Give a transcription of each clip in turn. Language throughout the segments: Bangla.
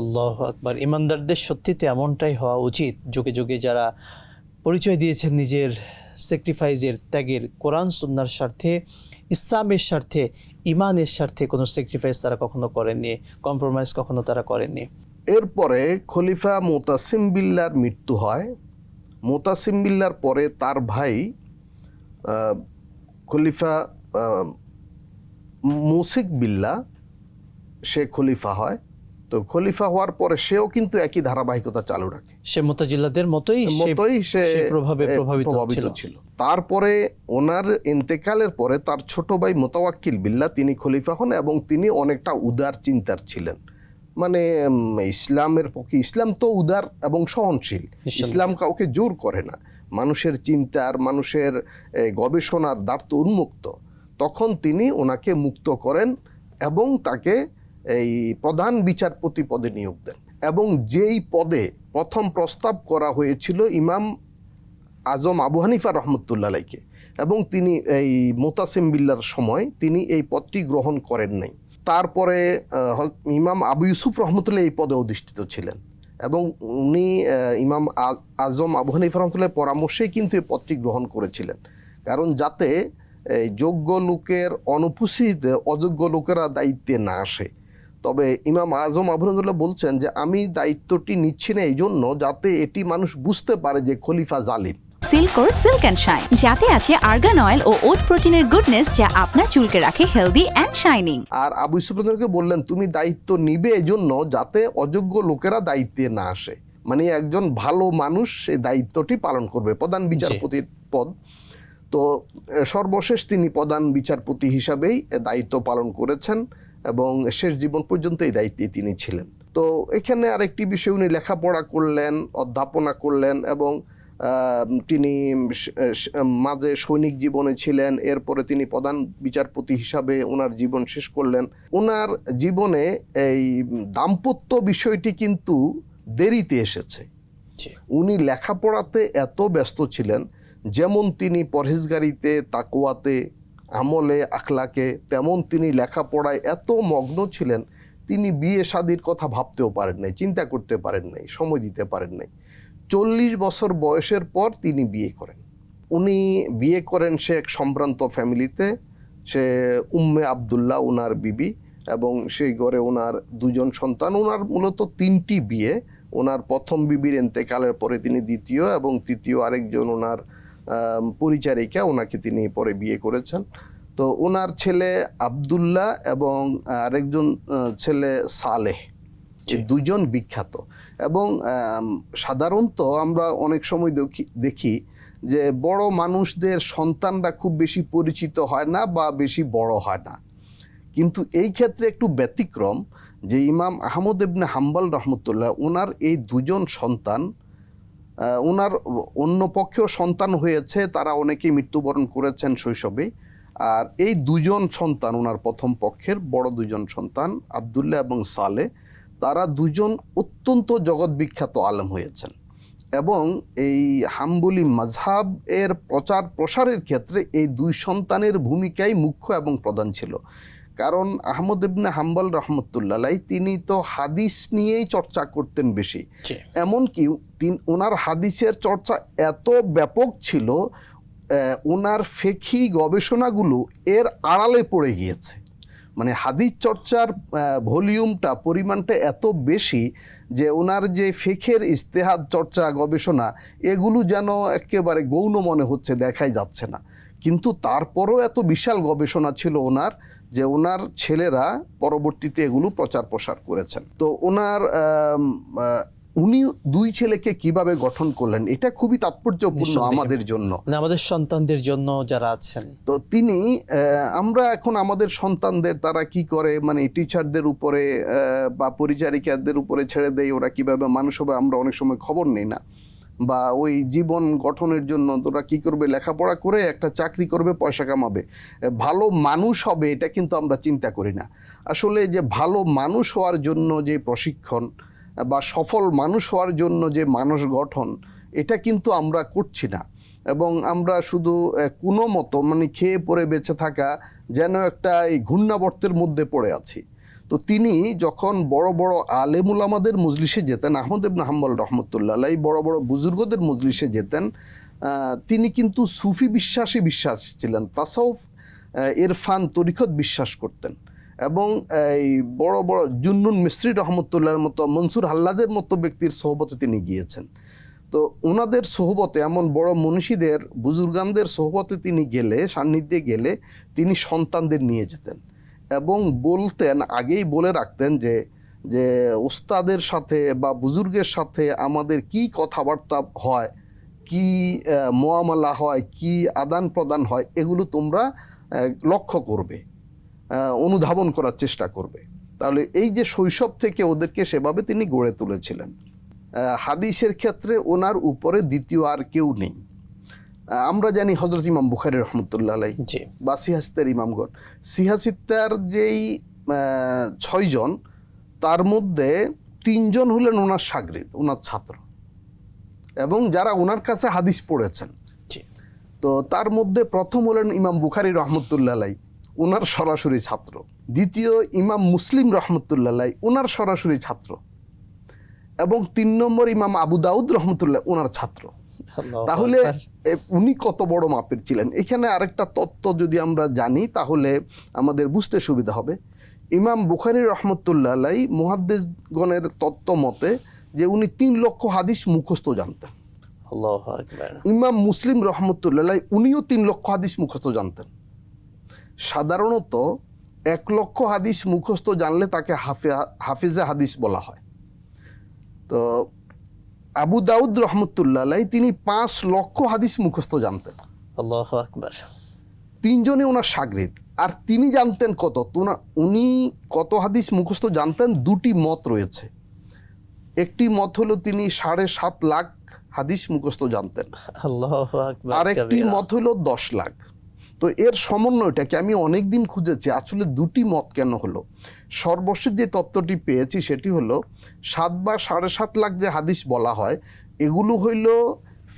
আল্লাহ আকবার। ইমানদারদের সত্যিতে এমনটাই হওয়া উচিত। যুগে যুগে যারা পরিচয় দিয়েছেন নিজের স্যাক্রিফাইসের ত্যাগের, কোরআন, সুন্নার স্বার্থে, ইসলামের স্বার্থে, ইমানের স্বার্থে কোনো স্যাক্রিফাইস তারা কখনো করেননি কম্প্রোমাইজ কখনো তারা করেননি। এরপরে খলিফা মোতাসিম বিল্লার মৃত্যু হয়। মোতাসিম বিল্লার পরে তার ভাই খলিফা মুসিক বিল্লা, সে খলিফা হয়। তো খলিফা হওয়ার পরে সেও কিন্তু একই ধারাবাহিকতা চালু রাখে। সে মোতাজিল্লাদের মতোই মতোই সে প্রভাবে প্রভাবিত ছিল। তারপরে ওনার ইন্তেকালের পরে তার ছোট ভাই মোতাওয়াক্কিল বিল্লাহ তিনি খলিফা হন এবং তিনি অনেকটা উদার চিন্তার ছিলেন। মানে ইসলামের পক্ষে ইসলাম তো উদার এবং সহনশীল। ইসলাম কাউকে জোর করে না। মানুষের চিন্তার মানুষের গবেষণার দ্বার তো উন্মুক্ত। তখন তিনি ওনাকে মুক্ত করেন এবং তাকে এই প্রধান বিচারপতি পদে নিয়োগ দেন। এবং যেই পদে প্রথম প্রস্তাব করা হয়েছিল ইমাম আজম আবু হানিফা রহমতুল্লাহকে এবং তিনি এই মোতাসিম বিল্লার সময় তিনি এই পদটি গ্রহণ করেন নাই। তারপরে ইমাম আবু ইউসুফ রহমতুল্লাহ এই পদে অধিষ্ঠিত ছিলেন। এবং উনি ইমাম আজ- আজম আবু হানিফা রহমতুল্লাহ পরামর্শেই কিন্তু এই পদটি গ্রহণ করেছিলেন। কারণ যাতে যোগ্য লোকের অনুপস্থিত অযোগ্য লোকেরা দায়িত্বে না আসে তবে ইমাম আজম আবুরুল্লাহ বলছেন যে আমি দায়িত্বটি নিচ্ছি না এই জন্য যাতে এটি মানুষ বুঝতে পারে যে খলিফা জালিম। সিল্কোর সিল্ক অ্যান্ড শাইন যাতে আছে আর্গান অয়েল ও ওট প্রোটিনের গুডনেস যা আপনার চুলকে রাখে হেলদি অ্যান্ড শাইনিং আর আবু ইসুফকে বললেন তুমি দায়িত্ব নিবে এজন্য যাতে অযোগ্য লোকেরা দায়িত্বে না আসে। মানে একজন ভালো মানুষ সেই দায়িত্বটি পালন করবে। প্রধান বিচারপতির পদ। তো সর্বশেষ তিনি প্রধান বিচারপতি হিসাবেই দায়িত্ব পালন করেছেন। এবং শেষ জীবন পর্যন্ত এই দায়িত্বে তিনি ছিলেন। তো এখানে আরেকটি বিষয় উনি লেখাপড়া করলেন অধ্যাপনা করলেন এবং তিনি মাঝে সৈনিক জীবনে ছিলেন এরপরে তিনি প্রধান বিচারপতি হিসাবে ওনার জীবন শেষ করলেন। ওনার জীবনে এই দাম্পত্য বিষয়টি কিন্তু দেরিতে এসেছে। উনি লেখাপড়াতে এত ব্যস্ত ছিলেন যেমন তিনি পরহেজগারিতে তাকুয়াতে আমলে, আখলাকে তেমন তিনি লেখাপড়ায় এত মগ্ন ছিলেন, তিনি বিয়ে শাদির কথা ভাবতেও পারেন নাই, চিন্তা করতে পারেন নাই, সময় দিতে পারেন নাই। চল্লিশ বছর বয়সের পর তিনি বিয়ে করেন। উনি বিয়ে করেন সে এক সম্ভ্রান্ত ফ্যামিলিতে, সে উম্মে আবদুল্লাহ ওনার বিবি এবং সেই ঘরে ওনার দুজন সন্তান। ওনার মূলত তিনটি বিয়ে ওনার প্রথম বিবির এন্তেকালের পরে তিনি দ্বিতীয় এবং তৃতীয় আরেকজন ওনার পরিচারিকা ওনাকে তিনি পরে বিয়ে করেছেন। তো ওনার ছেলে আবদুল্লাহ এবং আরেকজন ছেলে সালেহ। এই দুজন বিখ্যাত। এবং সাধারণত আমরা অনেক সময় দেখি দেখি যে বড় মানুষদের সন্তানরা খুব বেশি পরিচিত হয় না বা বেশি বড় হয় না। কিন্তু এই ক্ষেত্রে একটু ব্যতিক্রম যে ইমাম আহমদ ইবনে হাম্বাল রহমতুল্লাহ ওনার এই দুজন সন্তান ওনার অন্য পক্ষেও সন্তান হয়েছে, তারা অনেকেই মৃত্যুবরণ করেছেন শৈশবে। আর এই দুজন সন্তান ওনার প্রথম পক্ষের বড় দুজন সন্তান, আবদুল্লাহ এবং সালে, তারা দুজন অত্যন্ত জগৎ বিখ্যাত আলেম হয়েছেন। এবং এই হাম্বুলি মাঝহাব এর প্রচার প্রসারের ক্ষেত্রে এই দুই সন্তানের ভূমিকাই মুখ্য এবং প্রধান ছিল। কারণ আহমদ ইবনে হাম্বল রহমতুল্লাহ তিনি তো হাদিস নিয়েই চর্চা করতেন বেশি। এমনকি তিন ওনার হাদিসের চর্চা এত ব্যাপক ছিল ওনার ফেকি গবেষণাগুলো এর আড়ালে পড়ে গিয়েছে। মানে হাদিস চর্চার ভলিউমটা পরিমাণটা এত বেশি যে ওনার যে ফেকের ইস্তেহাদ চর্চা গবেষণা এগুলো যেন একেবারে গৌণ মনে হচ্ছে দেখাই যাচ্ছে না। কিন্তু তারপরও এত বিশাল গবেষণা ছিল ওনার যে ওনার ছেলেরা পরবর্তীতে এগুলো প্রচার প্রসার করেছেন। তো ওনার উনি দুই ছেলেকে কীভাবে গঠন করলেন এটা খুবই তাৎপর্যপূর্ণ আমাদের জন্য। মানে আমাদের সন্তানদের জন্য যারা আছেন। তো তিনি আমরা এখন আমাদের সন্তানদের তারা কি করে মানে টিচারদের উপরে বা পরিচারিকাদের উপরে ছেড়ে দেয় ওরা কীভাবে মানুষ হবে আমরা অনেক সময় খবর নেই না। বা ওই জীবন গঠনের জন্য তোরা কি করবে? লেখাপড়া করে একটা চাকরি করবে, পয়সা কামাবে। ভালো মানুষ হবে এটা কিন্তু আমরা চিন্তা করি না। আসলে যে ভালো মানুষ হওয়ার জন্য যে প্রশিক্ষণ বা সফল মানুষ হওয়ার জন্য যে মানুষ গঠন, এটা কিন্তু আমরা করছি না। এবং আমরা শুধু কোনো মতো মানে খেয়ে পরে বেঁচে থাকা যেন একটা এই ঘূর্ণাবর্তের মধ্যে পড়ে আছি। তো তিনি যখন বড় বড় আলেমুল আমাদের মজলিসে যেতেন আহমদ ইবনে হাম্বল রহমতুল্লাহ আলাই বড় বড় বুজুর্গদের মজলিসে যেতেন তিনি কিন্তু সুফি বিশ্বাসী বিশ্বাস ছিলেন তাসাউফ আহ, ইরফান তরিকত বিশ্বাস করতেন এবং এই বড় বড় জুন্নুন মিস্ত্রি রহমতুল্লাহর মতো মনসুর হাল্লাদের মতো ব্যক্তির সহবতে তিনি গিয়েছেন। তো ওনাদের সোহবতে এমন বড় মনীষীদের বুজুর্গানদের সোহবতে তিনি গেলে সান্নিধ্যে গেলে তিনি সন্তানদের নিয়ে যেতেন। এবং বলতেন, আগেই বলে রাখতেন যে যে ওস্তাদের সাথে বা বুজুর্গের সাথে আমাদের কি কথাবার্তা হয়, কি মোয়ামলা হয়, কি আদান প্রদান হয়, এগুলো তোমরা লক্ষ্য করবে অনুধাবন করার চেষ্টা করবে। তাহলে এই যে শৈশব থেকে ওদেরকে সেভাবে তিনি গড়ে তুলেছিলেন। হাদিসের ক্ষেত্রে ওনার উপরে দ্বিতীয় আর কেউ নেই। আমরা জানি হজরত ইমাম বুখারি রহমতুল্লাহ আলাই বা সিহাসিতের ইমামগণ। সিহাসিত্তার যেই ছয়জন তার মধ্যে তিনজন হলেন ওনার সাগরিদ ওনার ছাত্র। এবং যারা ওনার কাছে হাদিস পড়েছেন। তো তার মধ্যে প্রথম হলেন ইমাম বুখারি রহমতুল্লাহ আলাই ওনার সরাসরি ছাত্র। দ্বিতীয় ইমাম মুসলিম রহমতুল্লাহ আলাই ওনার সরাসরি ছাত্র। এবং তিন নম্বর ইমাম আবু দাউদ রহমতুল্লাহ ওনার ছাত্র। তাহলে উনি কত বড় মাপের ছিলেন? এখানে আরেকটা তত্ত্ব যদি আমরা জানি তাহলে আমাদের বুঝতে সুবিধা হবে। ইমাম বুখারি রহমতুল্লাহ আলাই তত্ত্ব মতে যে উনি তিন লক্ষ হাদিস মুখস্থ জানতেন। ইমাম মুসলিম রহমতুল্লাহ উনিও তিন লক্ষ হাদিস মুখস্থ জানতেন। সাধারণত এক লক্ষ হাদিস মুখস্থ জানলে তাকে হাফে হাফিজে হাদিস বলা হয়। তো আবু দাউদ রহমতুল্লাহ তিনি পাঁচ লক্ষ হাদিস মুখস্থ জানতেন। আল্লাহু আকবার। তিনজনই ওনার সাগরিদ। আর তিনি জানতেন কত? তোনা উনি কত হাদিস মুখস্থ জানতেন? দুটি মত রয়েছে। একটি মত হলো তিনি সাড়ে সাত লাখ হাদিস মুখস্থ জানতেন। আল্লাহু আকবার আরেকটি মত হলো দশ লাখ। তো এর সমন্বয়টাকে আমি অনেক দিন খুঁজেছি? আসলে দুটি মত কেন হলো? সর্বশেষ যে তত্ত্বটি পেয়েছি সেটি হলো সাত বা সাড়ে সাত লাখ যে হাদিস বলা হয় এগুলো হইল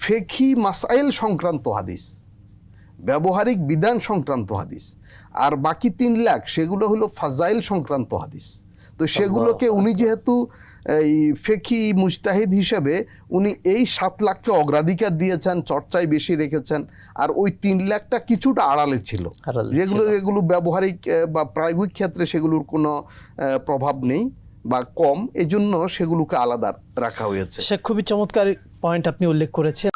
ফেকি মাসাইল সংক্রান্ত হাদিস ব্যবহারিক বিধান সংক্রান্ত হাদিস আর বাকি তিন লাখ সেগুলো হলো ফাজাইল সংক্রান্ত হাদিস। তো সেগুলোকে উনি যেহেতু এই ফেকি মুস্তাহিদ হিসেবে উনি এই সাত লাখকে অগ্রাধিকার দিয়েছেন চর্চায় বেশি রেখেছেন। আর ওই তিন লাখটা কিছুটা আড়ালে ছিল। যেগুলো এগুলো ব্যবহারিক বা প্রায়োগিক ক্ষেত্রে সেগুলোর কোনো প্রভাব নেই বা কম। এজন্য সেগুলোকে আলাদা রাখা হয়েছে। সে খুবই চমৎকার পয়েন্ট আপনি উল্লেখ করেছেন।